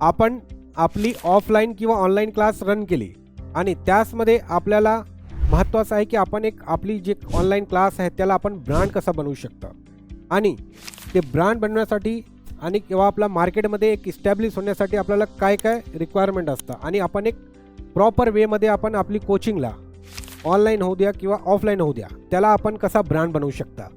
आपण आपली ऑफलाईन किंवा ऑनलाईन क्लास रन केली आणि त्याचमध्ये आपल्याला महत्त्वाचं आहे की आपण एक आपली जे ऑनलाईन क्लास आहे त्याला आपण ब्रँड कसा बनवू शकतो. आणि ते ब्रँड बनवण्यासाठी आणि किंवा आपला मार्केटमध्ये एक इस्टॅब्लिश होण्यासाठी आपल्याला काय काय रिक्वायरमेंट असतं आणि आपण एक प्रॉपर वेमध्ये आपण आपली कोचिंगला ऑनलाईन होऊ द्या किंवा ऑफलाईन होऊ द्या त्याला आपण कसा ब्रँड बनवू शकता.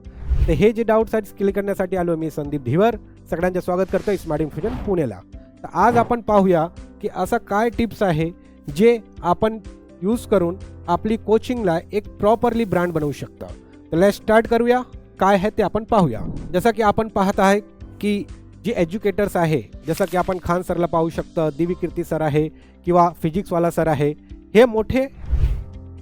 तर हे जे डाऊट्स आहेत क्लिअर करण्यासाठी आलो मी संदीप धीवर सगळ्यांचे स्वागत करतो स्मार्ट इन्फ्युजन पुण्याला तर आज आपण पाहूया की असं काय टिप्स आहे जे आपण यूज करून आपली कोचिंगला एक प्रॉपरली ब्रँड बनवू शकता. तर लेट स्टार्ट करूया. काय आहे ते आपण पाहूया. जसं की आपण पाहत आहे की जे एज्युकेटर्स आहे जसं की आपण खान सरला पाहू शकतो दिवी कीर्ती सर आहे किंवा फिजिक्सवाला सर आहे हे मोठे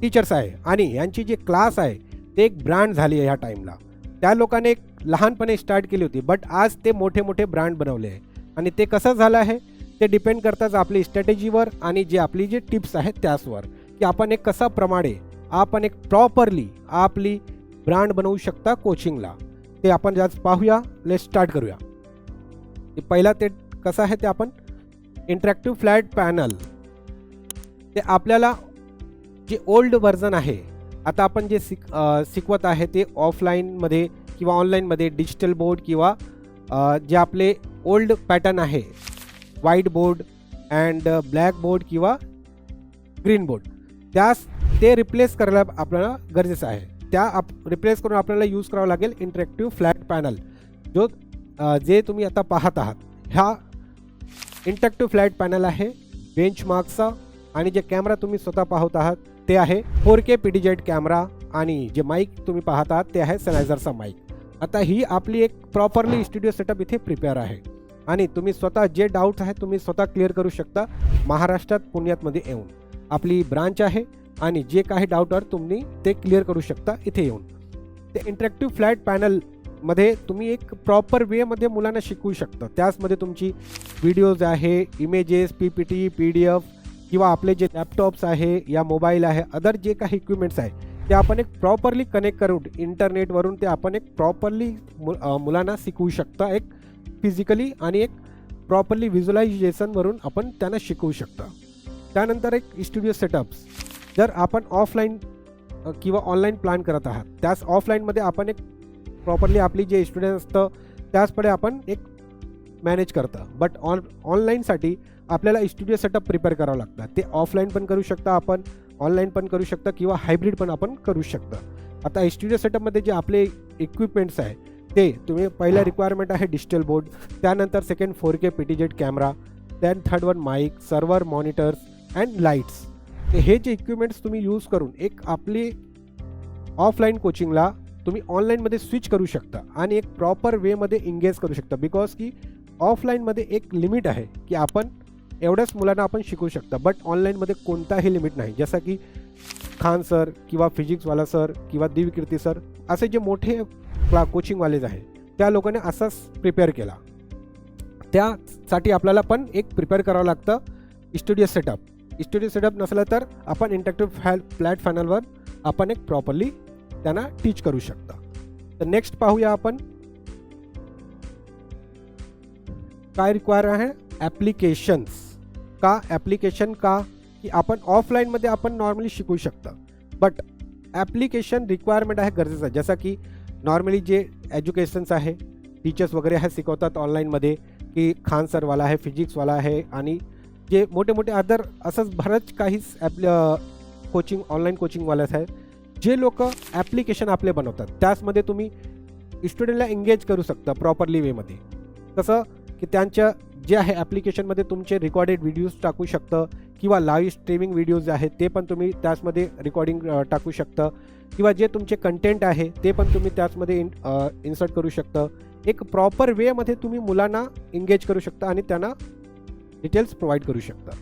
टीचर्स आहे. आणि यांची जी क्लास आहे ते एक ब्रँड झाली आहे ह्या टाईमला त्या लोकांनी एक लहानपणे स्टार्ट केली होती बट आज ते मोठे मोठे ब्रँड बनवले आहे. आणि ते कसं झालं आहे ते डिपेंड करतात आपली स्ट्रॅटेजीवर आणि जे आपली जे टिप्स आहेत त्याचवर. की आपण एक कसा प्रमाणे आपण एक प्रॉपरली आपली ब्रँड बनवू शकता कोचिंगला ते आपण आज पाहूया लेट स्टार्ट करूया. पहिला ते कसं आहे ते आपण इंटरॅक्टिव्ह फ्लॅट पॅनल ते आपल्याला जे ओल्ड व्हर्जन आहे आता आपण जे शिक शिकवत आहे ते ऑफलाईनमध्ये किंवा ऑनलाईनमध्ये डिजिटल बोर्ड किंवा जे आपले ओल्ड पॅटर्न आहे. White board and black board किंवा ग्रीन बोर्ड त्यास ते रिप्लेस करायला आपल्याला गरजेचं आहे. त्या आप रिप्लेस करून आपल्याला यूज करावं लागेल इंटरॅक्टिव्ह फ्लॅट पॅनल जो जे तुम्ही आता पाहत आहात. ह्या इंटरॅक्टिव्ह फ्लॅट पॅनल आहे. बेंचमार्कचा आणि जे कॅमेरा तुम्ही स्वतः पाहत आहात ते आहे four K P D Z camera आणि जे माईक तुम्ही पाहत आहात ते आहे सनायझरचा माईक आता ही आपली एक प्रॉपरली स्टुडिओ सेटअप इथे प्रिपेअर आहे. आणि तुम्ही स्वतः जे डाऊट आहे तुम्ही स्वतः क्लिअर करू शकता महाराष्ट्रात पुण्यातमध्ये येऊन. आपली ब्रांच आहे आणि जे काही डाऊट आहेत तुम्ही ते क्लिअर करू शकता इथे येऊन. ते इंटरॅक्टिव्ह फ्लॅट पॅनलमध्ये तुम्ही एक प्रॉपर वेमध्ये मुलांना शिकवू शकता. त्याचमध्ये तुमची व्हिडिओज आहे images P P T P D F किंवा आपले जे लॅपटॉप्स आहे या मोबाईल आहे अदर जे काही इक्विपमेंट्स आहे ते आपण एक प्रॉपरली कनेक्ट करून इंटरनेटवरून ते आपण एक प्रॉपरली मु मुलांना शिकवू शकता एक फिजिकली आणि एक प्रॉपरली व्हिज्युलायझेशनवरून आपण त्यांना शिकवू शकता. त्यानंतर एक स्टुडिओ सेटअप्स जर आपण ऑफलाईन किंवा ऑनलाईन प्लॅन करत आहात त्याच ऑफलाईनमध्ये आपण एक प्रॉपरली आपली जे स्टुडंट असतं त्याचकडे आपण एक मॅनेज करतं. बट ऑन ऑनलाईनसाठी आपल्याला स्टुडिओ सेटअप प्रिपेअर करावं लागतं. ते ऑफलाईन पण करू शकता आपण ऑनलाईन पण करू शकता किंवा हायब्रिड पण आपण करू शकता. आता स्टुडिओ सेटअपमध्ये जे आपले इक्विपमेंट्स आहे ते तुम्ही पहिला रिक्वायरमेंट आहे डिजिटल बोर्ड त्यानंतर second four K P T Z camera then third one mic server monitors and lights ते हे जे इक्विपमेंट्स तुम्ही यूज करून एक आपली ऑफलाईन कोचिंगला तुम्ही ऑनलाईनमध्ये स्विच करू शकता आणि एक प्रॉपर वेमध्ये एंगेज करू शकता. बिकॉज की ऑफलाईनमध्ये एक लिमिट आहे की आपण एवढ्याच मुलांना आपण शिकवू शकता. बट ऑनलाईनमध्ये कोणताही लिमिट नाही. जसं की खान सर किंवा फिजिक्सवाला सर किंवा दिवकीर्ती सर असे जे मोठे क्ला कोचिंगवालेज आहे त्या लोकांनी असाच प्रिपेअर केला. त्यासाठी आपल्याला पण एक प्रिपेअर करावं लागतं स्टुडिओ सेटअप स्टुडिओ सेटअप नसलं तर आपण इंटरॅक्टिव्ह फॅल फ्लॅट फॅनलवर आपण एक प्रॉपरली त्यांना टीच करू शकता. तर नेक्स्ट पाहूया आपण. काय रिक्वायर आहे? ॲप्लिकेशन्स का ॲप्लिकेशन का की आपण ऑफलाईनमध्ये आपण नॉर्मली शिकू शकता. बट ॲप्लिकेशन रिक्वायरमेंट आहे गरजेचं आहे. जसं की नॉर्मली जे एज्युकेशन्स आहे टीचर्स वगैरे आहे शिकवतात ऑनलाईनमध्ये की खान सरवाला आहे फिजिक्सवाला आहे आणि जे मोठे मोठे अदर असंच बरंच काहीच ॲप्ल कोचिंग ऑनलाईन कोचिंगवाल्याच आहेत जे लोक ॲप्लिकेशन आपले बनवतात. त्याचमध्ये तुम्ही स्टुडंटला एंगेज करू शकता प्रॉपरली वेमध्ये कसं की त्यांच्या जे आहे ॲप्लिकेशनमध्ये तुमचे रेकॉर्डेड व्हिडिओज टाकू शकतं किंवा लाईव्ह स्ट्रीमिंग व्हिडिओज आहेत ते पण तुम्ही त्याचमध्ये रेकॉर्डिंग टाकू शकतं. किंवा जे तुमचे कंटेंट आहे ते पण तुम्ही त्याचमध्ये इन इन्सर्ट करू शकतं. एक प्रॉपर वेमध्ये तुम्ही मुलांना एंगेज करू शकता आणि त्यांना डिटेल्स प्रोव्हाइड करू शकता.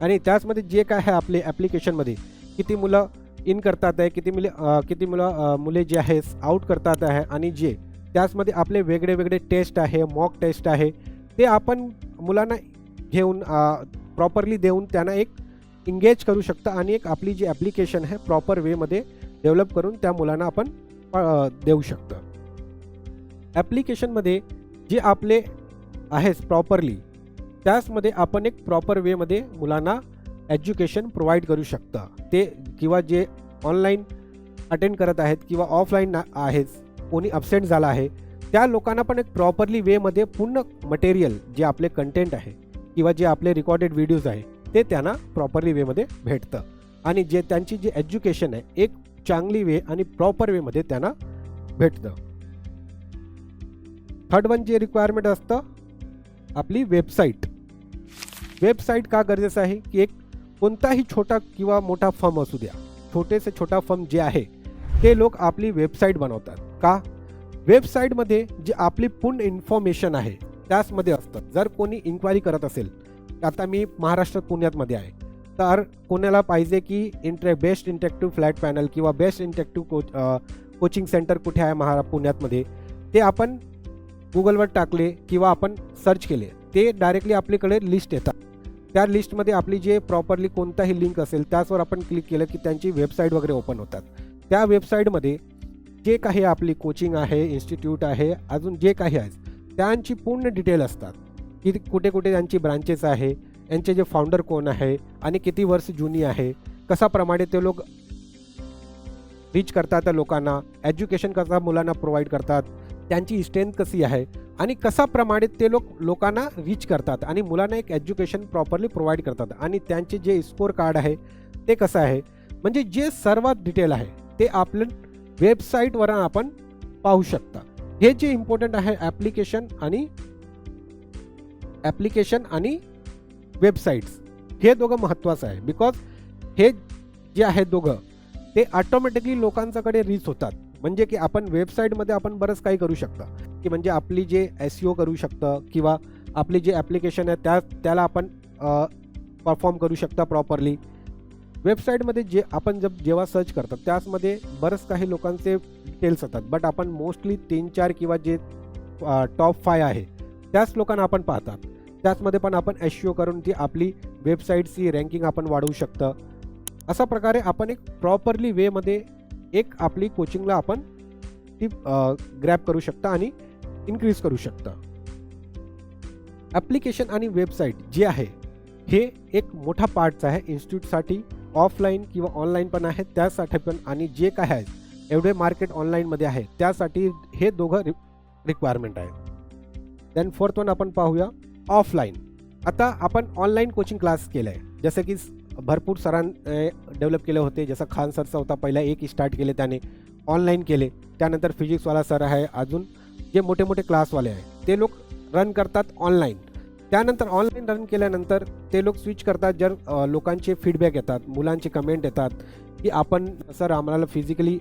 आणि त्याचमध्ये जे काय आहे आपले ॲप्लिकेशनमध्ये किती मुलं इन करतात आहे किती मुले किती मुलं मुले जे आहे आउट करतात आहे आणि जे त्याचमध्ये आपले वेगळे वेगळे टेस्ट आहे मॉक टेस्ट आहे ते आपण मुलांना घेऊन प्रॉपरली देऊन त्यांना एक इंगेज करू शकता आणि एक आपली जी ॲप्लिकेशन आहे प्रॉपर वेमध्ये डेव्हलप करून त्या मुलांना आपण देऊ शकतो. ॲप्लिकेशनमध्ये जे आपले आहेच प्रॉपरली त्याचमध्ये आपण एक प्रॉपर वेमध्ये मुलांना एज्युकेशन प्रोव्हाइड करू शकता. ते किंवा जे ऑनलाईन अटेंड करत आहेत किंवा ऑफलाईन आहेत कोणी अबसेंट झाला आहे त्या लोकांना पण एक प्रॉपरली वेमध्ये पूर्ण मटेरियल जे आपले कंटेंट आहे किंवा जे आपले रेकॉर्डेड व्हिडिओज आहे ते त्यांना प्रॉपरली वेमध्ये भेटतं. आणि जे त्यांची जी एज्युकेशन आहे एक चांगली वे आणि प्रॉपर वेमध्ये त्यांना भेटतं. थर्ड वन जे रिक्वायरमेंट असतं आपली वेबसाईट वेबसाईट का गरजेचं आहे? की एक कोणताही छोटा किंवा मोठा फर्म असू द्या. छोटेसे छोटा फर्म जे आहे ते लोक आपली वेबसाईट बनवतात. का? वेबसाईटमध्ये जी आपली पूर्ण इन्फॉर्मेशन आहे त्याचमध्ये असतं. जर कोणी इन्क्वायरी करत असेल आता मी महाराष्ट्रात पुण्यातमध्ये आहे तर कोणाला पाहिजे की इंटरे बेस्ट इंटॅक्टिव्ह फ्लॅट पॅनल किंवा best interactive coach coaching centre कुठे आहे महारा पुण्यातमध्ये ते आपण गुगलवर टाकले किंवा आपण सर्च केले ते डायरेक्टली आपल्याकडे लिस्ट येतात. त्या लिस्टमध्ये आपली जे प्रॉपरली कोणताही लिंक असेल त्याचवर आपण क्लिक केलं की त्यांची वेबसाईट वगैरे ओपन होतात. त्या वेबसाईटमध्ये जे काही आपली कोचिंग आहे इन्स्टिट्यूट आहे अजून जे काही आहे त्यांची पूर्ण डिटेल असतात. की कुठे कुठे त्यांची ब्रांचेस आहे यांचे जे फाउंडर कोण आहे आणि किती वर्ष जुनी आहे कशाप्रमाणे ते लोक रीच करतात त्या लोकांना एज्युकेशन कसा मुलांना प्रोव्हाइड करतात त्यांची स्ट्रेंथ कशी आहे आणि कशाप्रमाणे ते लोक लोकांना रीच करतात आणि मुलांना एक एज्युकेशन प्रॉपरली प्रोव्हाइड करतात आणि त्यांचे जे स्कोर कार्ड आहे ते कसं आहे म्हणजे जे सर्वात डिटेल आहे ते आपलं वेबसाईटवर आपण पाहू शकता. हे जे इम्पॉर्टंट आहे ॲप्लिकेशन आणि ॲप्लिकेशन आणि वेबसाईट्स हे दोघं महत्त्वाचं आहे. बिकॉज हे जे आहे दोघं ते ऑटोमॅटिकली लोकांच्याकडे रीच होतात. म्हणजे की आपण वेबसाईटमध्ये आपण बरंच काही करू शकता. की म्हणजे आपली जे एस ओ करू शकतं किंवा आपली जे ॲप्लिकेशन आहे त्या त्याला आपण परफॉर्म करू शकता प्रॉपरली वेबसाईटमध्ये जे आपण जब जेव्हा सर्च करतात त्याचमध्ये बरंच काही लोकांचे डिटेल्स असतात बट आपण मोस्टली तीन चार किंवा जे टॉप फाय आहे त्याच लोकांना आपण पाहतात. त्याचमध्ये पण आपण एस करून ती आपली वेबसाईटची रँकिंग आपण वाढवू शकतं. अशा प्रकारे आपण एक प्रॉपरली वेमध्ये एक आपली कोचिंगला आपण ती ग्रॅप करू शकता आणि इन्क्रीज करू शकता. ॲप्लिकेशन आणि वेबसाईट जे आहे हे एक मोठा पार्टचा आहे इन्स्टिट्यूटसाठी ऑफलाईन किंवा ऑनलाईन पण आहे त्यासाठी पण आणि जे काय आहे एवढे मार्केट ऑनलाईनमध्ये आहे त्यासाठी हे दोघं रि रिक्वायरमेंट आहे देन फोर्थ वन आपण पाहूया ऑफलाईन आता आपण ऑनलाईन कोचिंग क्लास केलं आहे जसं की भरपूर सरां डेव्हलप केले होते. जसं खान सरचा होता पहिला एक स्टार्ट केले त्याने ऑनलाईन केले. त्यानंतर फिजिक्सवाला सर आहे अजून. जे मोठे मोठे क्लासवाले आहे ते लोक रन करतात ऑनलाईन त्यानंतर ऑनलाईन रन केल्यानंतर ते लोक स्विच करतात जर लोकांचे फीडबॅक येतात मुलांचे कमेंट येतात की आपण सर आम्हाला फिजिकली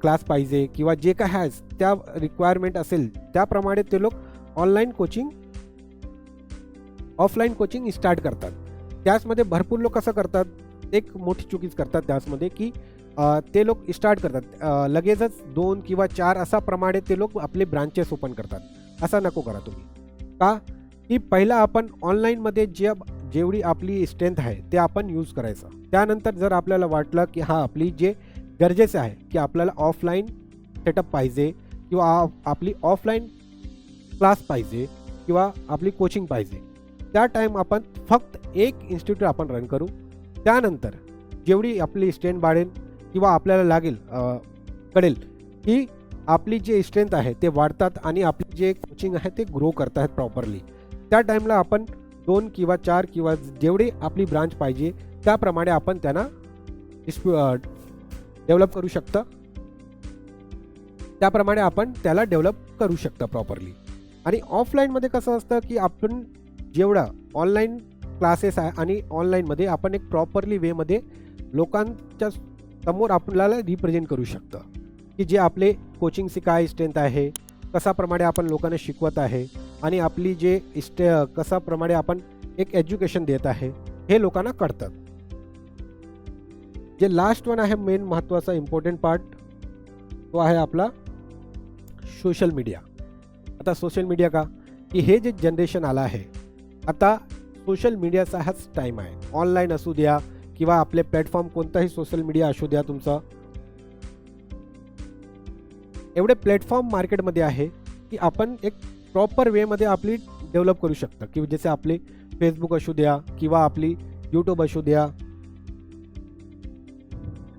क्लास पाहिजे किंवा जे काय आहे त्या रिक्वायरमेंट असेल त्याप्रमाणे ते लोक online coaching offline coaching start करतात. त्याचमध्ये भरपूर लोक कसं करतात एक मोठी चुकीच करतात त्याचमध्ये की ते लोक स्टार्ट करतात. लगेचच दोन किंवा चार असा प्रमाणे ते लोक आपले ब्रांचेस ओपन करतात. असं नको करा तुम्ही. का? की पहिला आपण ऑनलाईनमध्ये जे जेवढी आपली स्ट्रेंथ आहे ते आपण यूज करायचं. त्यानंतर जर आपल्याला वाटलं की हा आपली जे गरजेचं आहे की आपल्याला ऑफलाईन सेटअप पाहिजे किंवा आपली ऑफलाईन क्लास पाहिजे किंवा आपली कोचिंग पाहिजे त्या टाईम आपण फक्त एक इन्स्टिट्यूट आपण रन करू. त्यानंतर जेवढी आपली स्ट्रेंथ वाढेल किंवा आपल्याला लागेल कळेल की आपली जे स्ट्रेंथ आहे ते वाढतात आणि आपली जे कोचिंग आहे ते ग्रो करत आहेत प्रॉपरली त्या टाईमला आपण दोन किंवा चार किंवा जेवढी आपली ब्रांच पाहिजे त्याप्रमाणे आपण त्यांना डेव्हलप करू शकता. त्याप्रमाणे आपण त्याला डेव्हलप करू शकता प्रॉपरली आणि ऑफलाईनमध्ये कसं असतं की आपण जेवढा ऑनलाईन क्लासेस आहे आणि ऑनलाईनमध्ये आपण एक प्रॉपरली वेमध्ये लोकांच्या समोर आपल्याला रिप्रेझेंट करू शकतं. की जे आपले कोचिंगची काय स्ट्रेंथ आहे कशाप्रमाणे आपण लोकांना शिकवत आहे आणि आपली जे स्टे कशाप्रमाणे आपण एक एज्युकेशन देत आहे हे लोकांना कळतं. जे लास्ट वन आहे मेन महत्त्वाचा इम्पॉर्टंट पार्ट तो आहे आपला सोशल मीडिया आता सोशल मीडिया का? की हे जे जनरेशन आलं आहे आता सोशल मीडियाचा हाच टाईम आहे. ऑनलाईन असू द्या किंवा आपले प्लॅटफॉर्म कोणताही सोशल मीडिया असू द्या तुमचा. एवढे प्लॅटफॉर्म मार्केटमध्ये आहे की आपण एक प्रॉपर वेमध्ये आपली डेव्हलप करू शकता की जसे आपले फेसबुक असू द्या किंवा आपली यूट्यूब असू द्या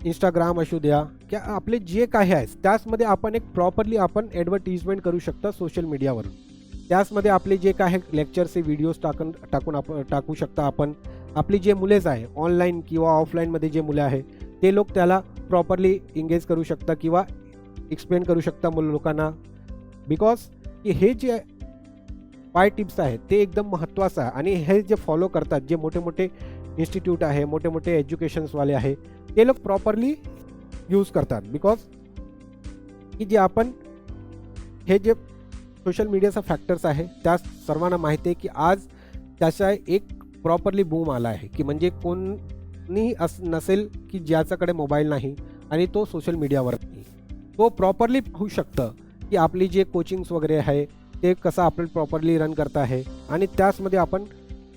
इंस्टाग्राम असू द्या किंवा आपले जे काही आहे त्याचमध्ये आपण एक प्रॉपरली आपण ॲडव्हर्टिजमेंट करू शकता सोशल मीडियावरून त्याचमध्ये आपले जे काही लेक्चरचे व्हिडिओज टाकून टाकून आपण टाकू शकता आपण. आपली जे मुलेच आहे ऑनलाईन किंवा ऑफलाईनमध्ये जे मुले आहे ते लोक त्याला प्रॉपरली एंगेज करू शकता किंवा एक्सप्लेन करू शकता मुलं लोकांना. बिकॉज की हे जे पाय टिप्स आहेत ते एकदम महत्त्वाचं आहे. आणि हे जे फॉलो करतात जे मोठे मोठे इन्स्टिट्यूट आहे मोठे मोठे एज्युकेशन्सवाले आहे ते लोक प्रॉपरली यूज करतात. बिकॉज की जे आपण हे जे सोशल मीडियाचा फॅक्टर्स आहे त्या सर्वांना माहिती आहे की आज त्याचा एक प्रॉपरली बूम आला आहे. की म्हणजे कोणी अस नसेल की ज्याच्याकडे मोबाईल नाही आणि तो सोशल मीडियावर नाही. तो प्रॉपरली होऊ शकतं. की आपली जे कोचिंग्स वगैरे आहे ते कसं आपण प्रॉपरली रन करत आहे आणि त्याचमध्ये आपण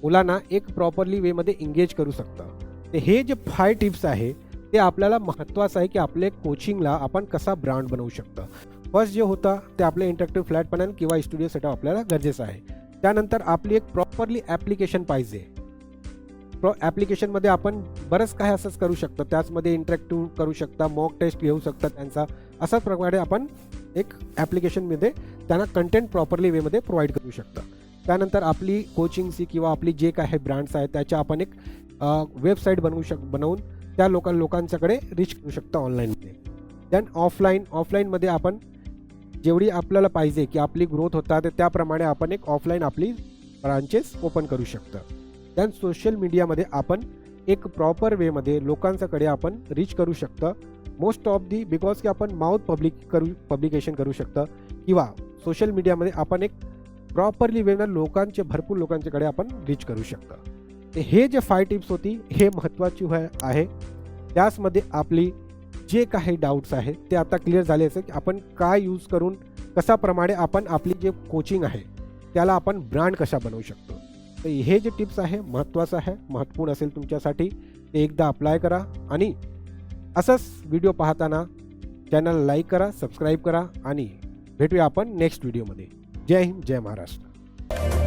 मुलांना एक प्रॉपरली वेमध्ये एंगेज करू शकतं. तर हे जे फाय टिप्स आहे ते आपल्याला महत्त्वाचं आहे की आपले कोचिंगला आपण कसा ब्रँड बनवू शकतं. फर्स्ट जे होतं ते आपले इंटरॅक्टिव्ह फ्लॅट पॅनल किंवा स्टुडिओ सेटअप आपल्याला गरजेचं आहे. त्यानंतर आपली एक प्रॉपरली ॲप्लिकेशन पाहिजे. प्रॉ ॲप्लिकेशनमध्ये आपण बरंच काही असंच करू शकतो. त्याचमध्ये इंटरॅक्टिव्ह करू शकता मॉक टेस्ट घेऊ शकता त्यांचा. अशाच प्रकारे आपण एक ॲप्लिकेशनमध्ये त्यांना कंटेंट प्रॉपरली वेमध्ये प्रोव्हाइड करू शकता. त्यानंतर आपली कोचिंगची किंवा आपली जे काही ब्रँड्स आहेत त्याच्या आपण एक वेबसाईट बनवू शक बनवून त्या लोकां लोकांच्याकडे रीच करू शकता ऑनलाईनमध्ये देन ऑफलाईन ऑफलाईनमध्ये आपण जेवढी आपल्याला पाहिजे की आपली ग्रोथ होता त्याप्रमाणे आपण एक ऑफलाईन आपली ब्रांचेस ओपन करू शकता. दॅन सोशल मीडियामध्ये आपण एक प्रॉपर वेमध्ये लोकांच्याकडे आपण रीच करू शकतं. मोस्ट ऑफ दी बिकॉज की आपण माउथ पब्लिक करू पब्लिकेशन करू शकतं. किंवा सोशल मीडियामध्ये आपण एक प्रॉपरली वेनं लोकांचे भरपूर लोकांच्याकडे आपण रीच करू शकतो. तर हे जे फाय टिप्स होती हे महत्त्वाची हो, आहे. त्याचमध्ये आपली जे काही डाऊट्स आहेत ते आता क्लिअर झाले असेल की आपण काय यूज करून कशाप्रमाणे आपण आपली जे कोचिंग आहे त्याला आपण ब्रँड कशा बनवू शकतो. तर हे जे टिप्स आहे महत्त्वाचं आहे महत्त्वपूर्ण असेल तुमच्यासाठी ते एकदा अप्लाय करा. आणि असंच व्हिडिओ पाहताना चॅनल लाईक करा सबस्क्राईब करा आणि भेटूया आपण नेक्स्ट व्हिडिओमध्ये जय हिंद जय महाराष्ट्र.